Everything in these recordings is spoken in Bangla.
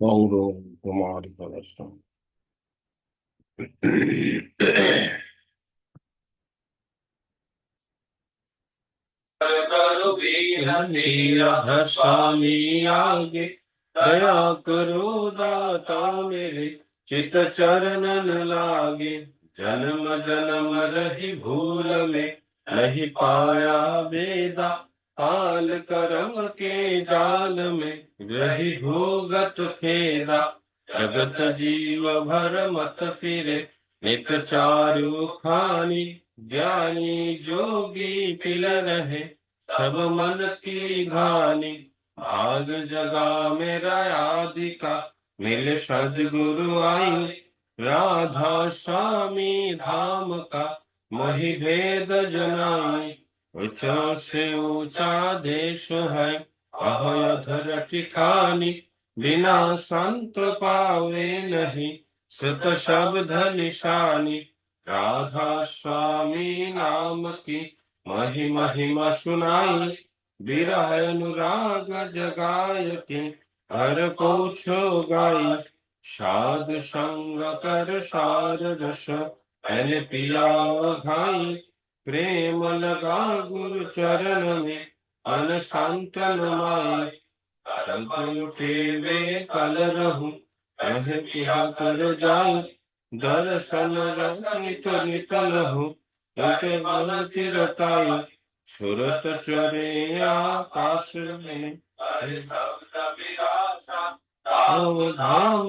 Bongo Kumari Palastro. स्वामी आगे दया करो दाता मेरे चित चरणन लागे जन्म जन्म रही भूल में नहीं पाया वेदा काल करम के जाल में रही भूगत खेदा जगत जीव भर मत फिरे, नित चारु खानी ज्ञानी जोगी पिल रहे। सब मन की घानी भाग जगा मेरा आदि का मिल सदगुरु आई राधा स्वामी धाम का, मही भेद जनाई। से ऊँचा देश है अभयधर ठिकानी बिना संत पावे नहीं सुत शब्द निशानी राधा स्वामी नाम की मही महिमा सुनाई विरह अनुराग जगाय के हर पूछो गाई। साध संग कर सार रस, मैंने पिया भाई। प्रेम लगा गुरु चरण में, अन माई तब उठे वे कल रहूँ क्या कर जाई दर्शन रसित नित लहू नित बल तिरताई सुरत चरे आकाश में। धाम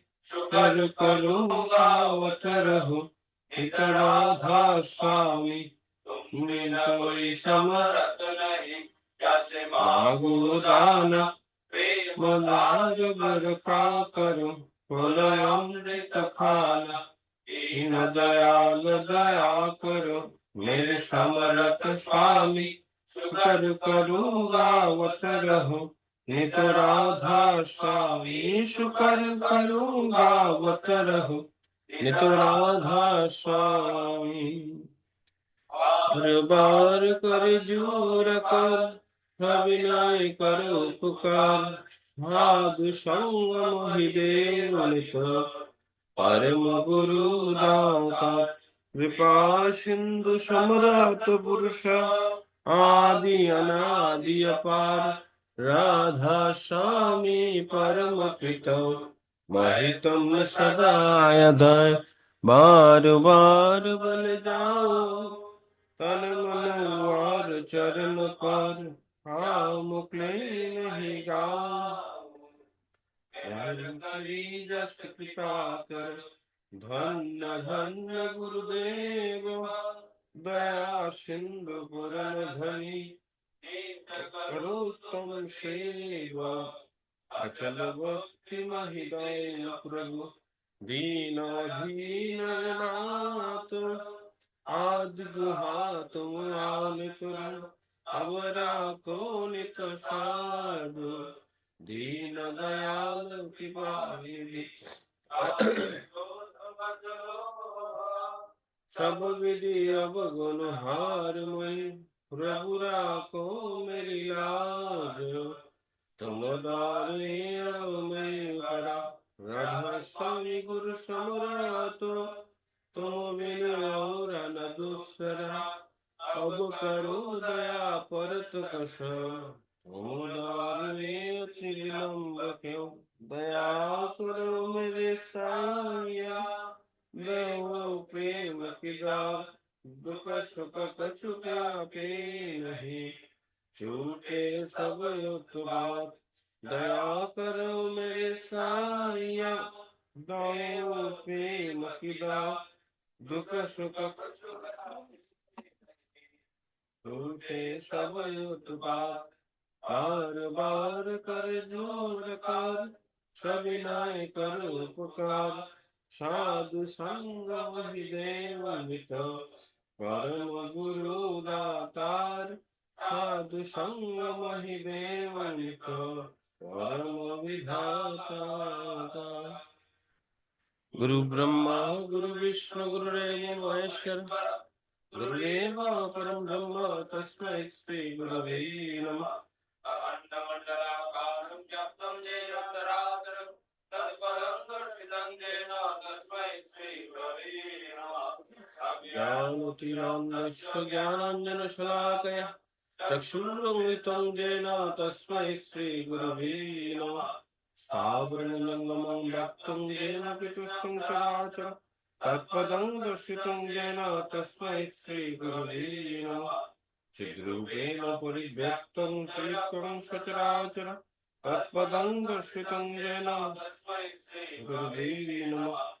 शुक्र करूँगा रहो हित राधा स्वामी तुम बिन कोई समर्थ नहीं जैसे मांगो दान प्रेम लाज वर का करो अमृत खाना दीन दयाल दया करो मेरे समर्थ स्वामी शुक्र करूँगा अवत रहो नित राधा स्वामी शुक्र करूंगा अवत रहो नित राधा स्वामी बार बार कर जोर कर अभिनय करो पुकार साधु संग मोहि देव नित परम गुरु दाता कृपा सिंधु सम्राट पुरुष आदि अनादि अपार राधा स्वामी परम कृतो महितम सदा यदय। बार बार बल जाओ। तन मन और चरण पर हाँ मुकले नहीं गाओ। जस कृपा कर। धन्य धन्य गुरुदेव। दया सिंधु पुरन धनी। करो तुम सेवा अचल भक्ति महिदाय प्रभु दीनाधीन नाथ आदि गुहा तुम आन करो अवरा को नित साधु दीन दयाल कृपा सब विधि अब गुण हार में प्रभु राखो मेरी लाज, तुम दारे अब मैं स्वामी गुरु सम्राट, तुम बिन और न दूसरा। अब करो दया परत कश तुम दारे त्रिलंब क्यों? दया करो मेरे साया दो प्रेम किदा दुख सुख कछु पे नहीं। छूटे सब युत दया करो मेरे साया दो प्रेम किदा दुख सुख छूटे सब युत बार बार कर जोड़ कर। सविनय कर उपकार। साधु संग वही देव मित परम गुरु दातार साधु संग वही देव परम विधाता गुरु ब्रह्मा गुरु विष्णु गुरुदेव, महेश्वर। गुरुदेव परम ब्रह्म तस्मै श्री गुरवे नमः। अज्ञानतिरान्धस्य ज्ञानाञ्जनशलाकया चक्षुरुन्मिलितं येन तस्मै श्रीगुरवे नमः। स्थावरणजङ्गमं व्याप्तं येन पितुस्तं चराचरम् तत्पदं दर्शितं येन तस्मै श्रीगुरवे नमः। चिद्रूपेण परिव्यक्तं त्रिकं सचराचर। तत्पदं दर्शितं येन श्रीगुरवे नमः।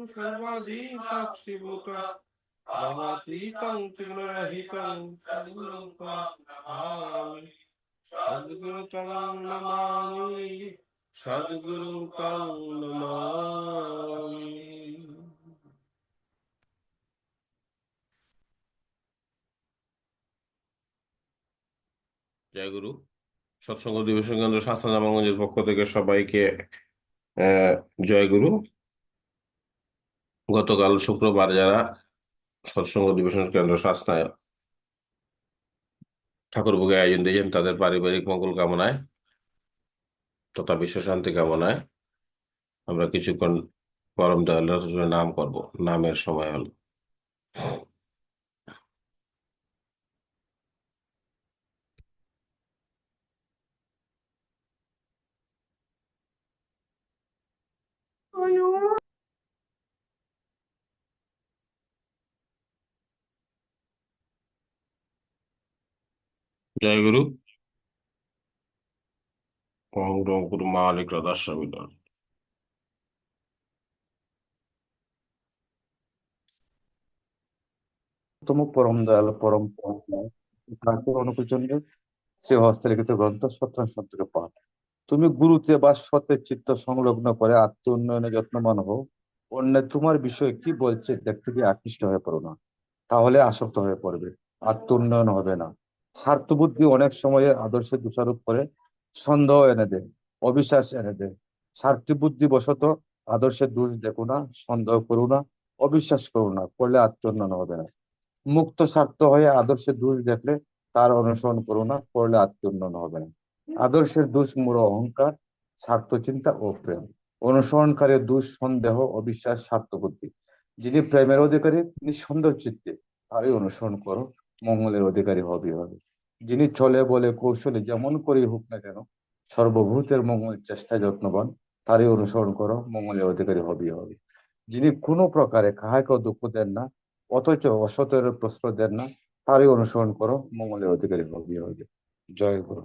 नितं सर्वाधि साक्षिभूत भवातीतं त्रिगुणरहितं सद्गुरुं नमामि सद्गुरु तं नमामि सद्गुरु तं नमामि জয় গুরু সৎসঙ্গ দিবসের কেন্দ্র শাস্ত্র জামাগঞ্জের পক্ষ থেকে সবাইকে আহ, জয় গুরু গতকাল শুক্রবার যারা সৎসঙ্গ অধিবেশন কেন্দ্র শাসনায় ঠাকুর ভোগে আয়োজন দিয়েছেন, তাদের পারিবারিক মঙ্গল কামনায় তথা বিশ্ব শান্তি কামনায় আমরা কিছুক্ষণ পরম দয়াল নাম করব। নামের সময় হলো। জয় গুরু। ওম গ্রহ গুরু মালিক তম পরম দয়াল, পরম শ্রী হস্তলিখিত গ্রন্থ সত্রাং সন্তকে পাঠ। তুমি গুরুতে বা সত্যের চিত্ত সংলগ্ন করে আত্ম উন্নয়নে যত্নবান হও। অন্য তোমার বিষয়ে কি বলছে দেখতে গিয়ে আকৃষ্ট হয়ে পড়ো না। তাহলে আসক্ত হয়ে পড়বে। আত্ম উন্নয়ন হবে না। স্বার্থ বুদ্ধি অনেক সময়ে আদর্শে দোষারোপ করে সন্দেহ এনে দেয়, অবিশ্বাস এনে দেয়। স্বার্থ বুদ্ধি বশত আদর্শের দোষ দেখো না, সন্দেহ করো না, অবিশ্বাস করো না, করলে আত্ম উন্নয়ন হবে না। মুক্ত স্বার্থ হয়ে আদর্শের দোষ দেখলে তার অনুসরণ করো না, করলে আত্ম উন্নয়ন হবে না। আদর্শের দোষ মূল অহংকার স্বার্থ চিন্তা ও প্রেম। অনুসরণকারী দোষ সন্দেহ, অবিশ্বাস স্বার্থ বুদ্ধি যিনি প্রেমের অধিকারী, তিনি সন্দেহ চিত্তে তারই অনুসরণ করো, মঙ্গলের অধিকারী হবে হবে। যিনি চলে বলে কৌশলে যেমন করেই হোক না কেন সর্বভূতের মঙ্গল চেষ্টা যত্নবান তারই অনুসরণ করো মঙ্গলের অধিকারী হবে হবে। যিনি কোনো প্রকারে কাহাকেও দুঃখ দেন না অথচ অসতের প্রশ্রয় দেন না তারই অনুসরণ করো মঙ্গলের অধিকারী হবে হবে। জয় গুরু।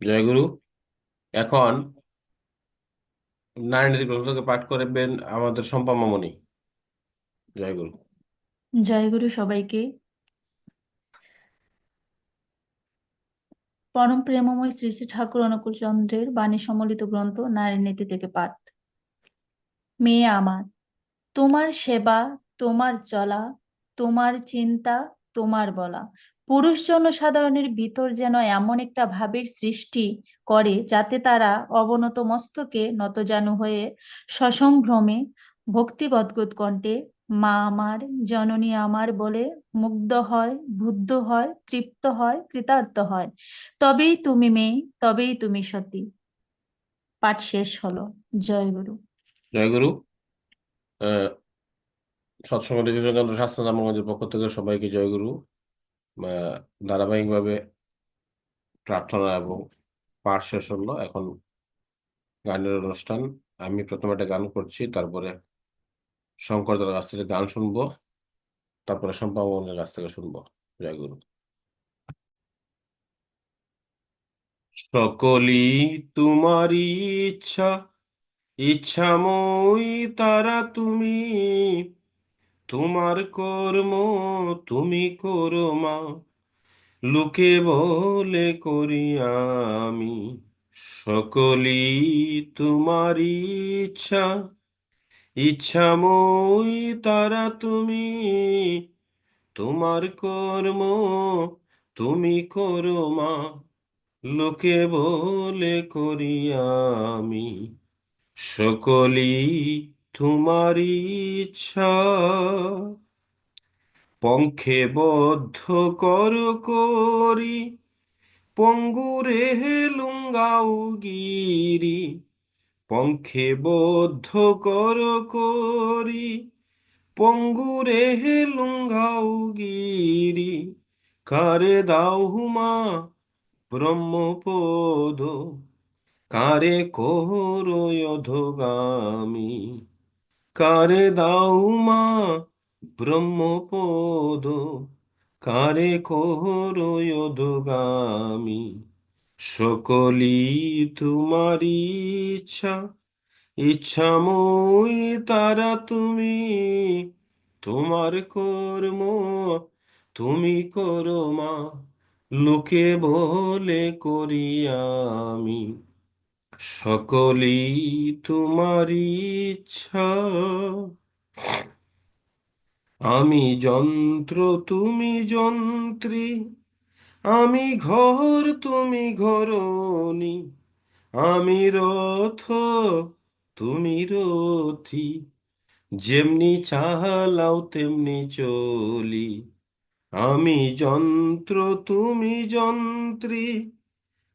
জয় গুরু। এখন নারায়ণী গ্রন্থকে পাঠ করবেন আমাদের সম্পা মামনি। জয় গুরু। জয়গুরু সবাইকে। পরম প্রেমময় শ্রী শ্রী ঠাকুর অনুকূল চন্দ্রের বাণী সম্বলিত গ্রন্থ নারীর নীতি থেকে পাঠ। মেয়ে আমার, তোমার সেবা, তোমার চলা, তোমার চিন্তা, তোমার বলা। পুরুষ জনসাধারণের ভিতর যেন এমন একটা ভাবের সৃষ্টি করে যাতে তারা অবনত মস্তকে নতজানু হয়ে সসংভ্রমে ভক্তি গদগদ কণ্ঠে মা আমার জননী আমার বলে মুগ্ধ হয় বুদ্ধ হয় তৃপ্ত হয় কৃতার্থ হয়। তবেই তুমি মেয়ে তবেই তুমি সতী। পাঠ শেষ হলো। জয় গুরু। জয়গুরু আহ সৎসঙ্গ ডিভিশন শাস্ত্র জামাগঞ্জের পক্ষ থেকে সবাইকে জয়গুরু আহ, ধারাবাহিকভাবে প্রার্থনা এবং পাঠ শেষ হলো। এখন গানের অনুষ্ঠান। আমি প্রথমে একটা গান করছি তারপরে শঙ্করদার কাছ থেকে গান শুনব, তারপরে সম্পাবনের কাছ থেকে শুনব, জয়গুরু। সকলি তোমারই ইচ্ছা, ইচ্ছাময়ী তারা তুমি। তোমার কর্ম তুমি করো মা, লোকে বলে করি আমি। সকলি তোমারই ইচ্ছা ইচ্ছাময়ী তারা তুমি, তোমার কর্ম তুমি করো মা। লোকে বলে করি আমি, সকলই তোমারই ইচ্ছা। পঙ্খে বদ্ধ কর করি, পঙ্গুরে লুঙ্গাও গিরি পঙ্খে বদ্ধ কর করি, পঙ্গুরে লুঙ্গাও গিরি কারে দাও হুমা ব্রহ্মপদ, কারে কোহরয়ধগামী কারে দাও মা ব্রহ্মপদ, কারে কোহরয়ধগামী সকলই তোমারই ইচ্ছা ইচ্ছাময়ী তারা তুমি, তোমার কর্ম তুমি করো মা, লোকে বলে করি আমি। সকলই তোমারই ইচ্ছা, আমি যন্ত্র, তুমি যন্ত্রী আমি ঘর, তুমি ঘরণী। আমি রথ, তুমি রথী। যেমনি চালাও, তেমনি চলি। আমি যন্ত্র, তুমি যন্ত্রী।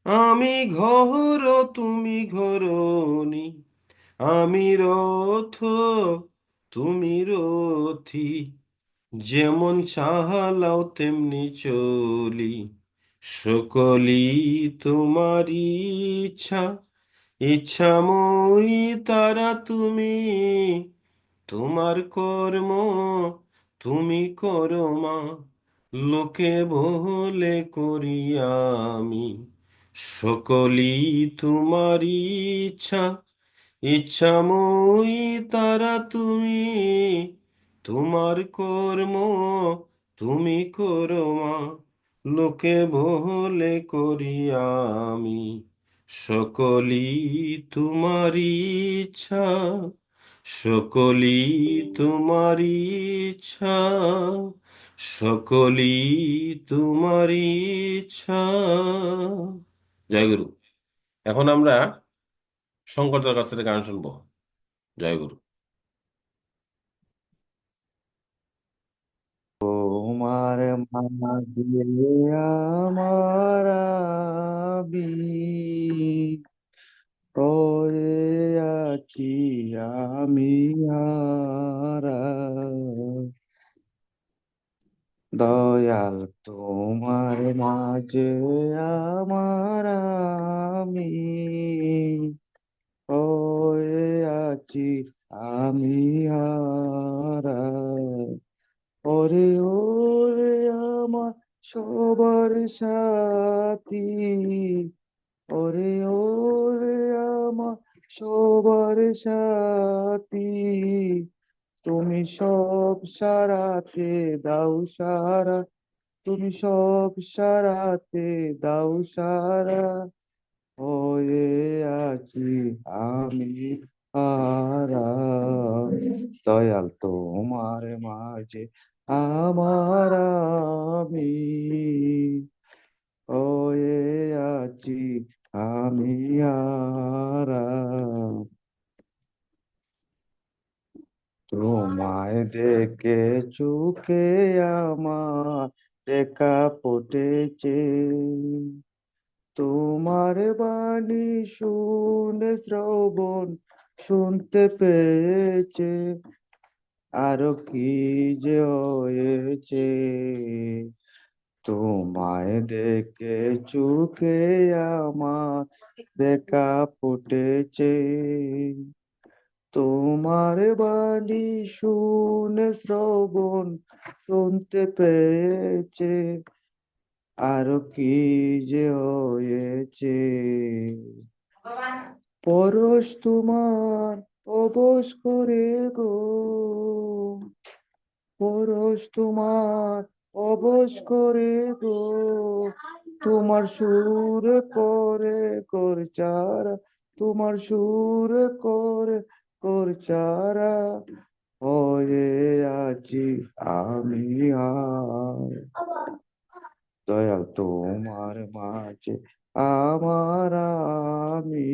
আমি ঘর, তুমি ঘরণী। আমি রথ, তুমি রথী। যেমন চালাও, তেমনি চলি। সকলই তোমারই ইচ্ছা ইচ্ছাময়ী তারা তুমি। তোমার কর্ম তুমি করো মা, লোকে বলে করি আমি। সকলই তোমারই ইচ্ছা ইচ্ছাময়ী তারা তুমি। তোমার কর্ম তুমি করো মা লোকে ভোলে করি আমি, সকলই তোমারই ইচ্ছা সকলি তোমারই ইচ্ছা সকলি তোমারই ইচ্ছা। জয় গুরু এখন আমরা শঙ্করদার কাছ থেকে গান শুনব। জয় গুরু তোমার মাঝে আমার সারাতে দাও সারা, তুমি সব সারাতে দাও সারা। হয়ে আছি আমি হারা দয়াল তোমার মাঝে আমার আমি। হয়ে আছি আমি হারা তোমায় দেখে চুকে আমার একা পটেছে তোমার বাণী শুনে শ্রবণ শুনতে পেয়েছে, আরও কি যে হয়েছে? তোমায় দেখে চুকে আমার দেখা ফুটেছে। তোমার বাণী শুনে শ্রবণ শুনতে পেয়েছে। আরও কি যে হয়েছে? পরশ তোমার অবশ করে গো। পরশ তোমার অবশ করে গো। তোমার সুর করে করচারা তোমার সুর করে করচারা হয়ে আছি আমি দয়াল তোমার মাঝে আমার আমি,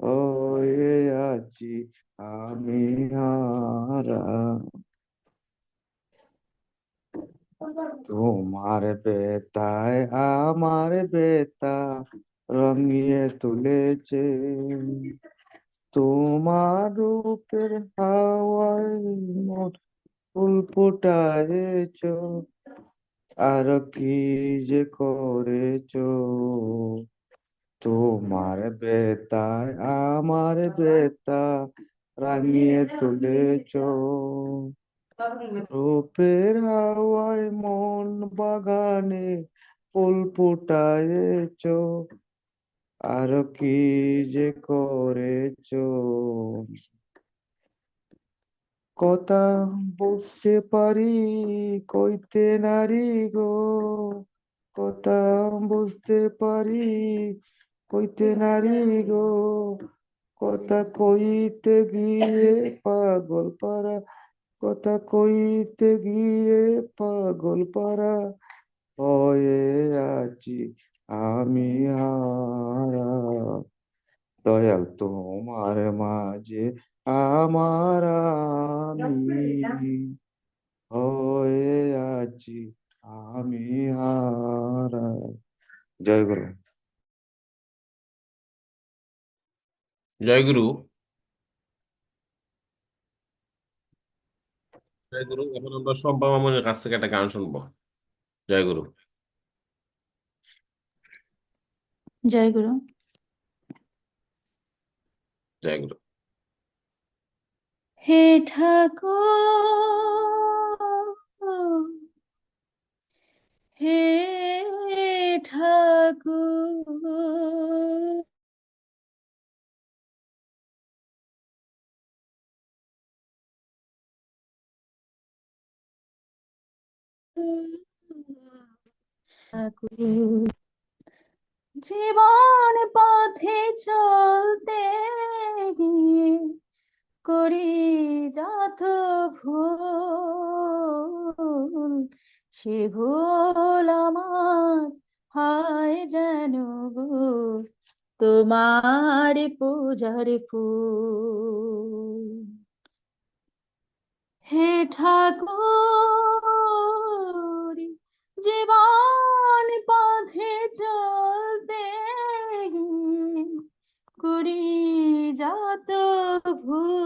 হয়ে আছি আমি হারা তোমার বেতায়, আমার বেতা রঙিয়ে তুলেছে। তোমার রূপের হাওয়ায় ফুল ফুটায়েছ আর কি যে করেছ? তোমার বেতায়, আমার বেতা রাঙিয়ে তুলেছ। রূপের হাওয়ায় মন বাগানে ফুল ফুটায়েছ আর কি যে করেছ? কথা বুঝতে পারি, কইতে নারী গো। কথা বুঝতে পারি, কইতে নারী গো। কথা কইতে গিয়ে পাগল পারা, কথা কইতে গিয়ে পাগল পারা। হয়ে আছি আমি হারা দয়াল তোমার মাঝে আমার আমি হয়ে আছি আমি হারা। জয় গুরু। জয় গুরু। জয় গুরু এখন আমরা শম্পা মামনের কাছ থেকে একটা গান শুনব। জয় গুরু। জয় গুরু জয় গুরু হে ঠাকুর হে ঠাকুর। ঠাকুর। জীবন পথে চলতে গিয়ে করি যত ভুল, সে ভুল আমার হয় যেন গো তোমার পূজার ফুল। হে ঠাকুর জীবন পথে চলতে করি যত ভুল,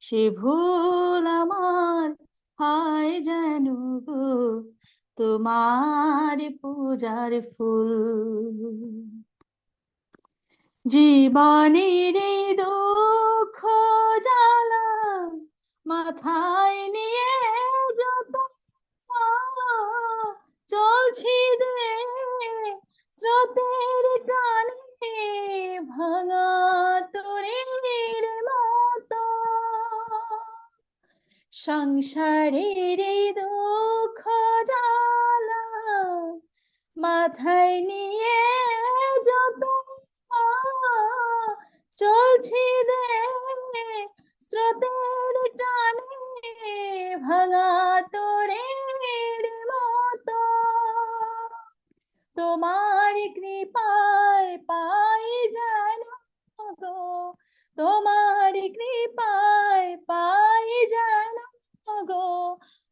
সে ভুল আমার হয় যেন তোমার পূজার ফুল। জীবনের দুঃখ জ্বালা মাথায় নিয়ে যত চলছি দে স্রোতের টানে ভাঙা তরির মতো। সংসারের দুঃখ জ্বালা মাথায় নিয়ে যত চলছি দে স্রোতের টানে ভাঙা তোরের তোমার কৃপায় পাই যেন গো। তোমার কৃপায় পাই যেন গো।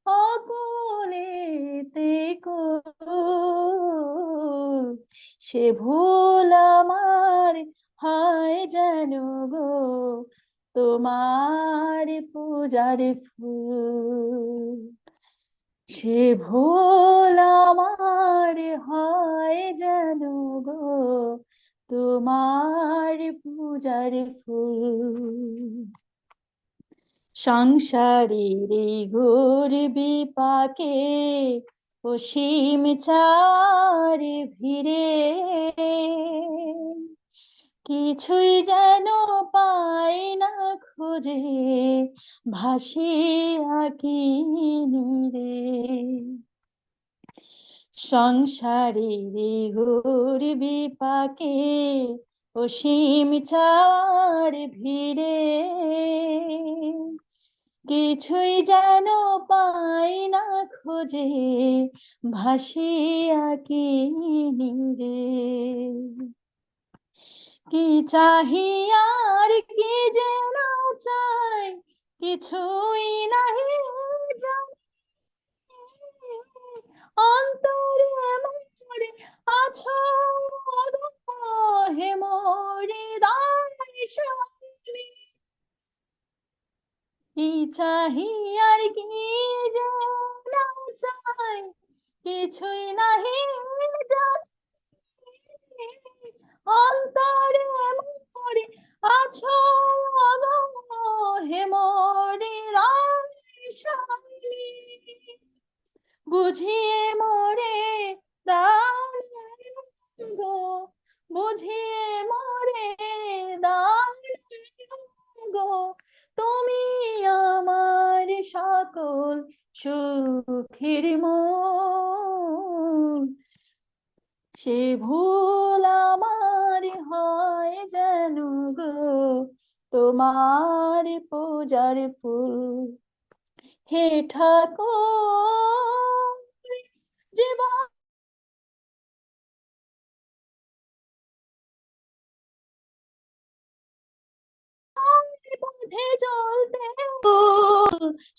অকুল ভুলেতে কো সে ভুল আমার হয় যেন গো। তোমার পূজার ফুল, সে ভুল আমার তোমার পূজার ফুল। সংসারের ঘোর বিপাকে অসীম চার ভিড়ে। কিছুই যেন পাই না খুঁজে, ভাসিয়া আকি রে সংসারের ঘোর বিপাকে অসীম চার ভিড়ে। কিছুই যেন পাই না খোঁজে, ভাসিয়া কি রে কি চাহি আর কি যেন চাই, কিছুই নাহি জানি। অন্তরে মোরে আছো? হে মোরে কি চাহি আর কি যে না চাই, কিছুই নাহি অন্তরে মোরে আছো? হে মোরে দার্শনী বুঝিয়ে মোরে দাও গো। বুঝিয়ে মোরে দাও গো। তুমি আমার সকল সুখের মূল সে ভুল আমার হয় যেন গো। তোমার পূজার ফুল হে ঠাকুর, জীবন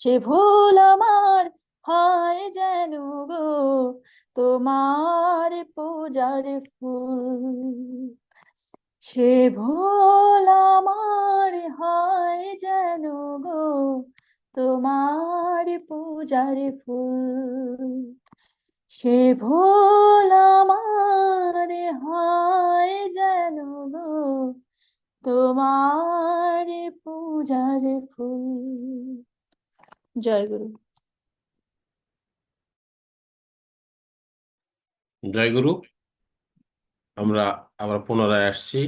সে ভুল আমার হয় যেন গো, তোমার পূজার ফুল। সে ভুল আমার হয় যেন গো তোমার পূজার ফুল, সে ভুল আমার হয় যেন গো, তোমার পূজার ফুল। জয় গুরু। জয় গুরু। আমরা আবার পুনরায় আসছি।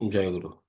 জয় গুরু।